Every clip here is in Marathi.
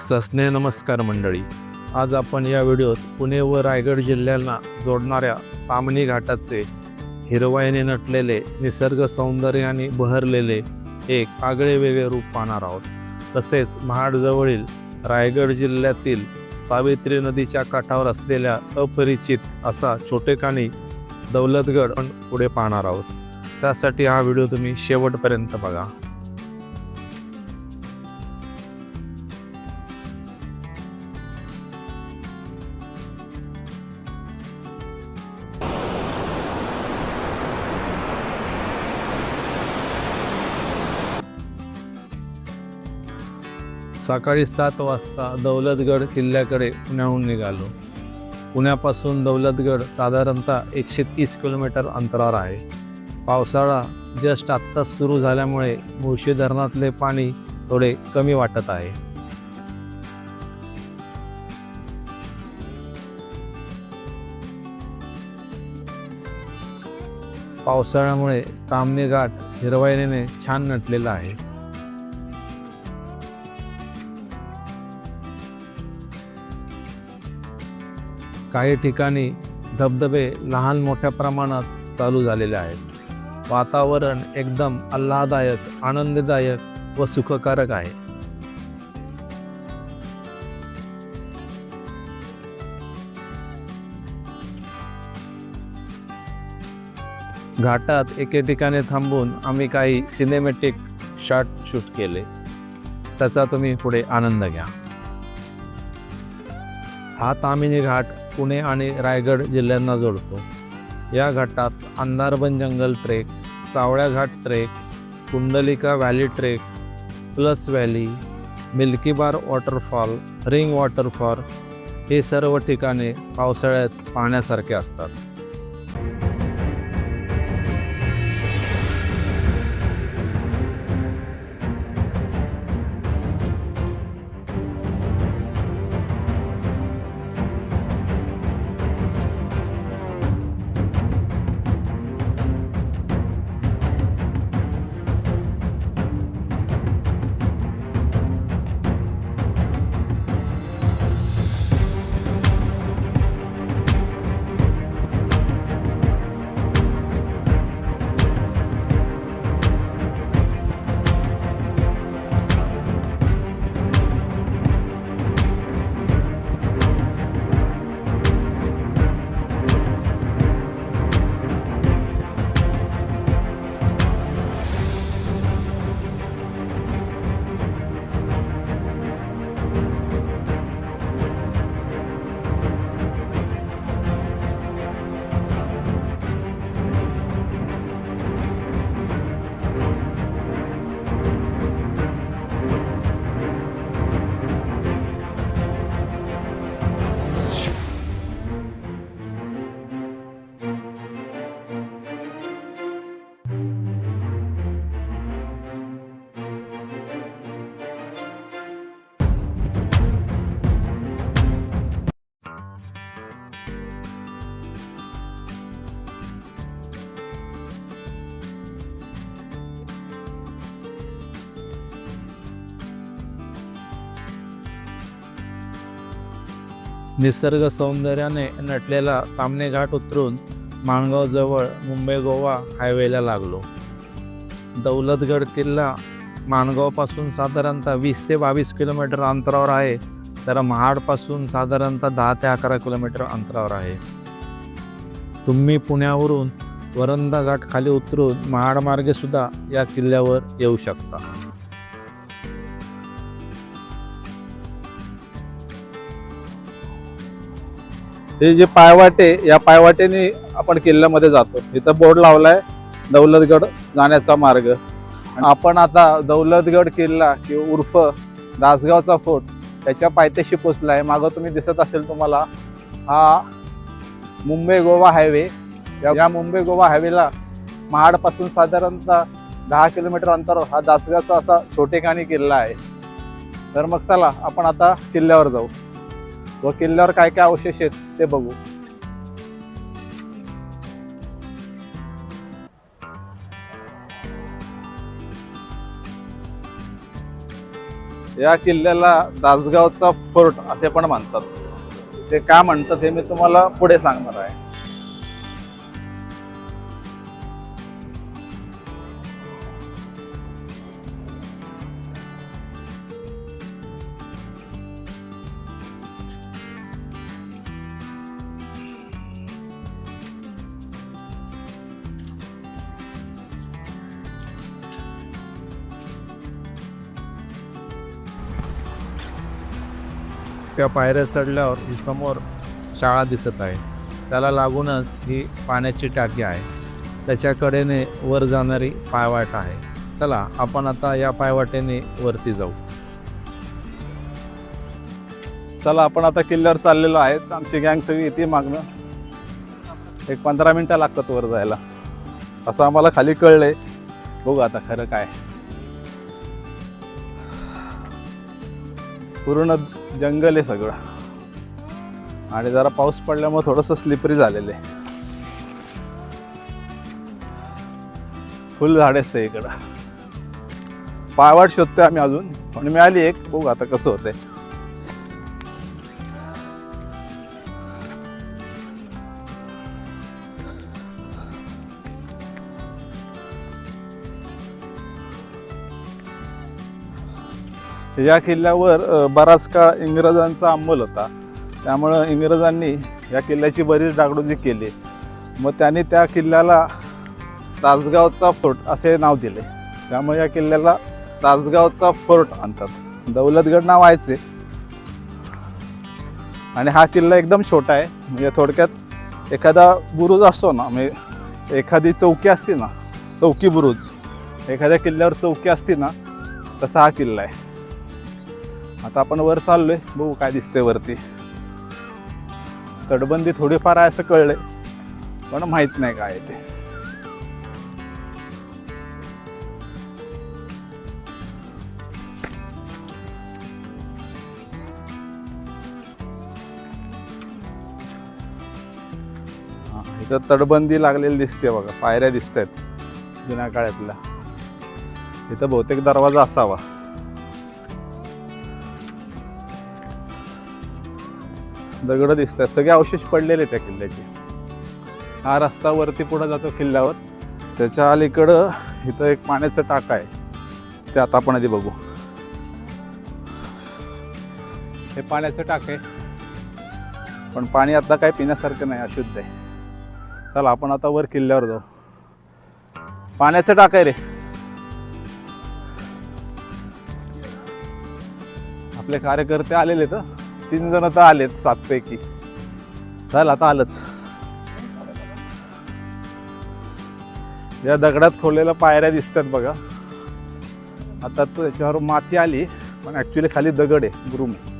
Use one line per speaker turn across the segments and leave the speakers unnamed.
ससने नमस्कार मंडळी. आज आपण या व्हिडिओत पुणे व रायगड जिल्ह्यांना जोडणाऱ्या तामणी घाटाचे हिरवाईने नटलेले निसर्ग सौंदर्याने बहरलेले एक आगळे वेगळे रूप पाहणार आहोत. तसेच महाडजवळील रायगड जिल्ह्यातील सावित्री नदीच्या काठावर असलेल्या अपरिचित असा छोटेखानी दौलतगड पण पुढे पाहणार आहोत. त्यासाठी हा व्हिडिओ तुम्ही शेवटपर्यंत बघा. सकाळी सात वाजता दौलतगड किल्ल्याकडे पुण्याहून निघालो. पुण्यापासून दौलतगड साधारणतः एकशे तीस किलोमीटर अंतरावर आहे. पावसाळा जस्ट आत्ताच सुरू झाल्यामुळे मुळशी धरणातले पाणी थोडे कमी वाटत आहे. पावसाळ्यामुळे तामणी घाट हिरवाईने छान नटलेला आहे. काही ठिकाणी धबधबे लहान मोठ्या प्रमाणात चालू झालेले आहेत. वातावरण एकदम आल्हादायक आनंददायक व सुखकारक आहे. घाटात एके ठिकाणी थांबून आम्ही काही सिनेमॅटिक शॉट शूट केले. त्याचा तुम्ही पुढे आनंद घ्या. हा तामिनी घाट पुणे आणि रायगड जिल्ह्यांना जोडतो. या घाटात अंधारबन जंगल trek Savlya Ghat trek Kundalika valley trek plus valley Milkybar waterfall ring waterfall हे सर्व ठिकाणे पावसाळ्यात पाहण्यासारखे असतात. निसर्ग सौंदर्याने नटलेला तामणे घाट उतरून माणगावजवळ मुंबई गोवा हायवेला लागलो. दौलतगड किल्ला माणगावपासून साधारणतः वीस ते बावीस किलोमीटर अंतरावर आहे तर महाडपासून साधारणतः दहा ते अकरा किलोमीटर अंतरावर आहे. तुम्ही पुण्यावरून वरंदा घाट खाली उतरून महाडमार्गेसुद्धा या किल्ल्यावर येऊ शकता.
हे जे पायवाटे या पायवाटेने आपण किल्ल्यामध्ये जातो. इथं बोर्ड लावलाय दौलतगड जाण्याचा मार्ग. आणि आपण आता दौलतगड किल्ला किंवा उर्फ दासगावचा फोर्ट त्याच्या पायथ्याशी पोचला आहे. मागं तुम्ही दिसत असेल तुम्हाला हा मुंबई गोवा हायवे. या या मुंबई गोवा हायवेला महाडपासून साधारणतः दहा किलोमीटर अंतरावर हा दासगावचा असा छोटेखानी किल्ला आहे. तर मग चला आपण आता किल्ल्यावर जाऊ. व किल्ल्यावर काय काय अवशेष आहेत ते बघू. या किल्ल्याला दासगावचा फोर्ट असे पण मानतात. ते का म्हणतात हे मी तुम्हाला पुढे सांगणार आहे.
त्या पायऱ्या चढल्यावर ही समोर शाळा दिसत आहे. त्याला लागूनच ही पाण्याची टाकी आहे. त्याच्याकडेने वर जाणारी पायवाट आहे. चला आपण आता या पायवाटेने वरती जाऊ.
चला आपण आता किल्ल्यावर चाललेलो आहेत. आमची गँग सगळी येते मागणं एक पंधरा मिनटं लागतात वर जायला. असं आम्हाला खाली कळलंय. बघू आता खरं काय पूर्ण जंगल आहे सगळं. आणि जरा पाऊस पडल्यामुळे थोडंसं स्लिपरी झालेलं आहे. फुल झाडेच आहे इकडं पायवाट शोधतोय आम्ही अजून पण मिळाली एक. बघू आता कसं होतंय. या किल्ल्यावर बराच काळ इंग्रजांचा अंमल होता. त्यामुळं इंग्रजांनी या किल्ल्याची बरीच डागडुजी केली. मग त्यांनी त्या किल्ल्याला तासगावचा फोर्ट असे नाव दिले. त्यामुळे या किल्ल्याला तासगावचा फोर्ट आणतात. दौलतगड नाव व्हायचे आणि हा किल्ला एकदम छोटा आहे. म्हणजे थोडक्यात एखादा बुरुज असतो ना म्हणजे एखादी चौकी असते ना चौकी बुरुज. एखाद्या किल्ल्यावर चौकी असते ना तसा हा किल्ला आहे. आता आपण वर चाललोय बघू काय दिसतंय वरती. तटबंदी थोडीफार आहे असं कळलंय पण माहीत नाही काय ते. इथं तटबंदी लागलेली दिसते बघा पायऱ्या दिसत आहेत जुन्या काळातल्या. इथं बहुतेक दरवाजा असावा. दगड दिसतात सगळे अवशेष पडलेले त्या किल्ल्याचे. हा रस्ता वरती पुढे जातो किल्ल्यावर. त्याच्या अलीकडं इथं एक पाण्याचं टाक आहे. ते आता आपण आधी बघू. हे पाण्याचं टाक आहे. पण पाणी आता काय पिण्यासारखं नाही अशुद्ध आहे. चला आपण आता वर किल्ल्यावर जाऊ. पाण्याचं टाक आहे रे. आपले कार्यकर्ते आलेले तर तीन जण तर आलेत सातपैकी. झालं आता आलंच. या दगडात खोललेल्या पायऱ्या दिसतात बघा. आता तो याच्यावर माती आली पण ऍक्च्युली खाली दगड आहे ग्रुम आहे.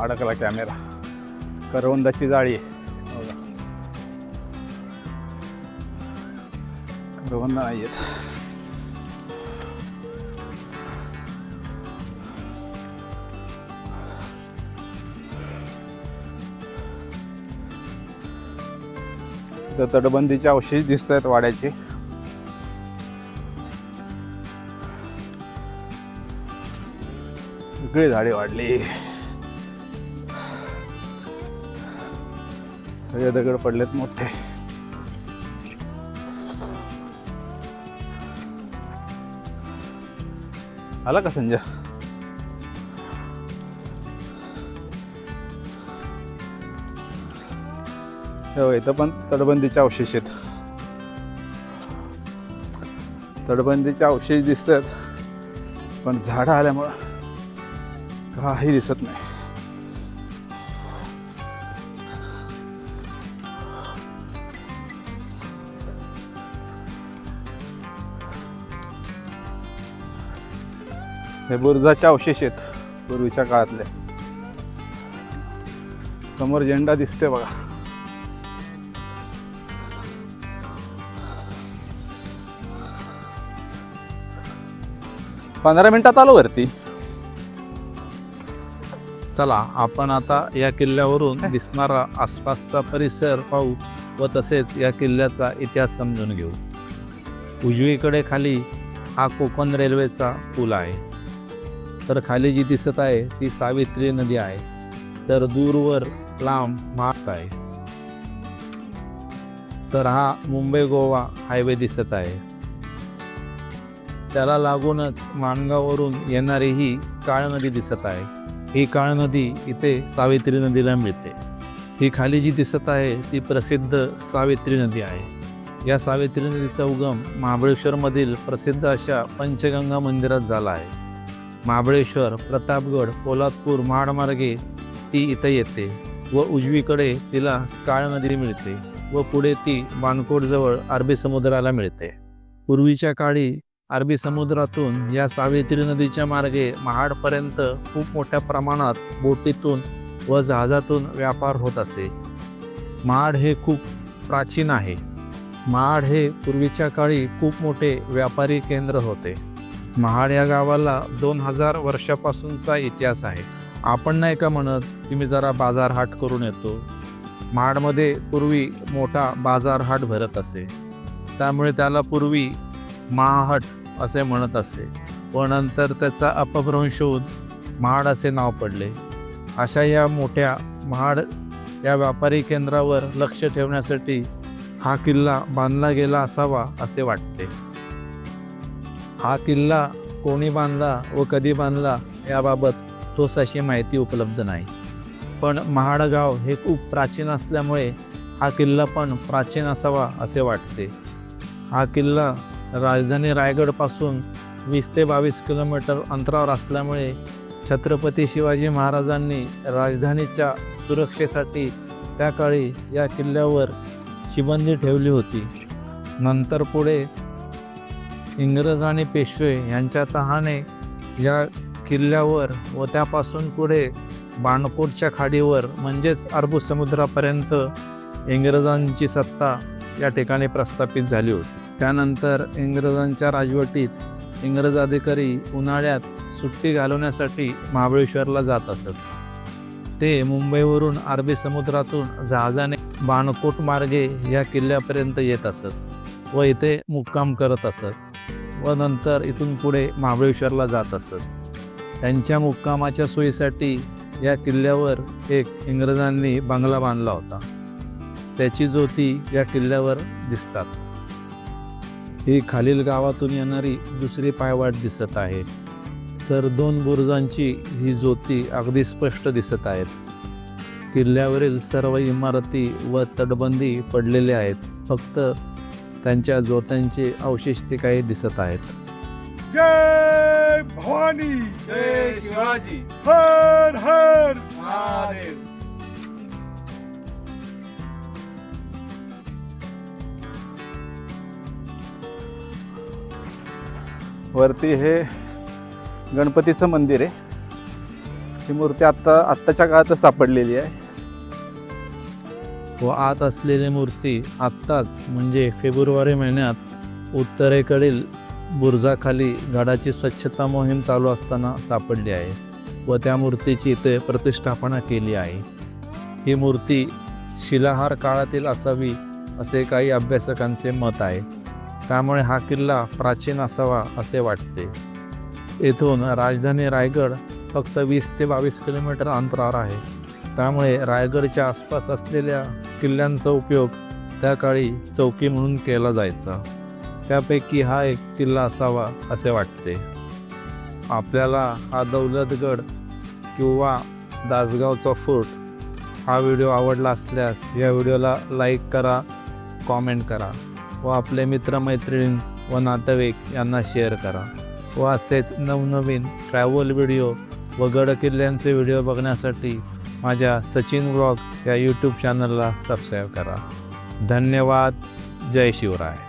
अडकला कॅमेरा करवंदाची जाळी. आहे करवंद नाही आहेत तटबंदीचे अवशेष दिसत आहेत वाड्याचे. सगळी झाडे वाढली. सगळे दगड पडलेत मोठे. आला का संजय? हो इथं पण तटबंदीचे अवशेष आहेत. तटबंदीचे अवशेष दिसतात पण झाडं आल्यामुळं काही दिसत नाही. हे बुरुजाचे अवशेष आहेत पूर्वीच्या काळातले. समोर झेंडा दिसतोय बघा. पंधरा मिनिटात आलो वरती.
चला आपण आता या किल्ल्यावरून दिसणारा आसपासचा परिसर पाहू व तसेच या किल्ल्याचा इतिहास समजून घेऊ. उजवीकडे खाली हा कोकण रेल्वेचा पूल आहे. तर खाली जी दिसत आहे ती सावित्री नदी आहे. तर दूरवर लांब मार्ग आहे. तर हा मुंबई गोवा हायवे दिसत आहे. त्याला लागूनच माणगाववरून येणारी ही काळ नदी दिसत आहे. ही काळ नदी इथे सावित्री नदीला मिळते. ही खाली जी दिसत आहे ती प्रसिद्ध सावित्री नदी आहे. या सावित्री नदीचा उगम महाबळेश्वरमधील प्रसिद्ध अशा पंचगंगा मंदिरात झाला आहे. महाबळेश्वर प्रतापगड पोलादपूर महाडमार्गे ती इथं येते व उजवीकडे तिला काळ नदी मिळते व पुढे ती बाणकोटजवळ अरबी समुद्राला मिळते. पूर्वीच्या काळी अरबी समुद्रातून या सावित्री नदीच्या मार्गे महाडपर्यंत खूप मोठ्या प्रमाणात बोटीतून व जहाजातून व्यापार होत असे. महाड हे खूप प्राचीन आहे. महाड हे पूर्वीच्या काळी खूप मोठे व्यापारी केंद्र होते. महाड या गावाला दोन हजार वर्षापासूनचा इतिहास आहे. आपण नाही का म्हणत की मी जरा बाजार हाट करून येतो? महाडमध्ये पूर्वी मोठा बाजार हाट भरत असे. त्यामुळे त्याला पूर्वी महाहट असे म्हणत असे. व नंतर त्याचा अपभ्रंश होऊन महाड असे नाव पडले. अशा या मोठ्या महाड या व्यापारी केंद्रावर लक्ष ठेवण्यासाठी हा किल्ला बांधला गेला असावा असे वाटते. हा किल्ला कोणी बांधला व कधी बांधला याबाबत ठोस अशी माहिती उपलब्ध नाही. पण महाडगाव हे खूप प्राचीन असल्यामुळे हा किल्ला पण प्राचीन असावा असे वाटते. हा किल्ला राजधानी रायगडपासून वीस ते बावीस किलोमीटर अंतरावर असल्यामुळे छत्रपती शिवाजी महाराजांनी राजधानीच्या सुरक्षेसाठी त्या काळी या किल्ल्यावर शिबंदी ठेवली होती. नंतर पुढे इंग्रज आणि पेशवे यांच्या तहाने या किल्ल्यावर व त्यापासून पुढे बाणकोटच्या खाडीवर म्हणजेच अरबू समुद्रापर्यंत इंग्रजांची सत्ता या ठिकाणी प्रस्थापित झाली होती. त्यानंतर इंग्रजांच्या राजवटीत इंग्रज अधिकारी उन्हाळ्यात सुट्टी घालवण्यासाठी महाबळेश्वरला जात असत. ते मुंबईवरून अरबी समुद्रातून जहाजाने बाणकोट मार्गे या किल्ल्यापर्यंत येत असत व इथे मुक्काम करत असत. व नंतर इथून पुढे महाबळेश्वरला जात असत. त्यांच्या मुक्कामाच्या सोयीसाठी या किल्ल्यावर एक इंग्रजांनी बंगला बांधला होता. त्याची ज्योती या किल्ल्यावर दिसतात. ही खालील गावातून येणारी दुसरी पायवाट दिसत आहे. तर दोन बुरुजांची ही ज्योती अगदी स्पष्ट दिसत आहेत. किल्ल्यावरील सर्व इमारती व तटबंदी पडलेले आहेत. फक्त त्यांच्या ज्योत्यांचे अवशेष ते काही दिसत आहेत.
जय भवानी!
जय शिवाजी!
हर हर!
महादेव! वरती हे गणपतीचं मंदिर आहे. ही मूर्ती आत्ता आत्ताच्या काळातच सापडलेली आहे.
व आत असलेली मूर्ती आत्ताच म्हणजे फेब्रुवारी महिन्यात उत्तरेकडील बुर्जाखाली गडाची स्वच्छता मोहीम चालू असताना सापडली आहे व त्या मूर्तीची इथे प्रतिष्ठापना केली आहे. ही मूर्ती शिलाहार काळातील असावी असे काही अभ्यासकांचे मत आहे. त्यामुळे हा किल्ला प्राचीन असावा असे वाटते. येथून राजधानी रायगड फक्त वीस ते बावीस किलोमीटर अंतरावर आहे. त्यामुळे रायगडच्या आसपास असलेल्या किल्ल्यांचा उपयोग त्या काळी चौकी म्हणून केला जायचा. त्यापैकी हा एक किल्ला असावा असे वाटते. आपल्याला हा दौलतगड किंवा दासगावचा फोर्ट हा व्हिडिओ आवडला असल्यास या व्हिडिओला लाईक करा कॉमेंट करा व आपले मित्रमैत्रिणी व नातेवाईक यांना शेअर करा व असेच नवनवीन ट्रॅव्हल व्हिडिओ व गड किल्ल्यांचे व्हिडिओ बघण्यासाठी माझ्या सचिन ब्लॉग या यूट्यूब चॅनलला सबस्क्राईब करा. धन्यवाद. जय शिवराय.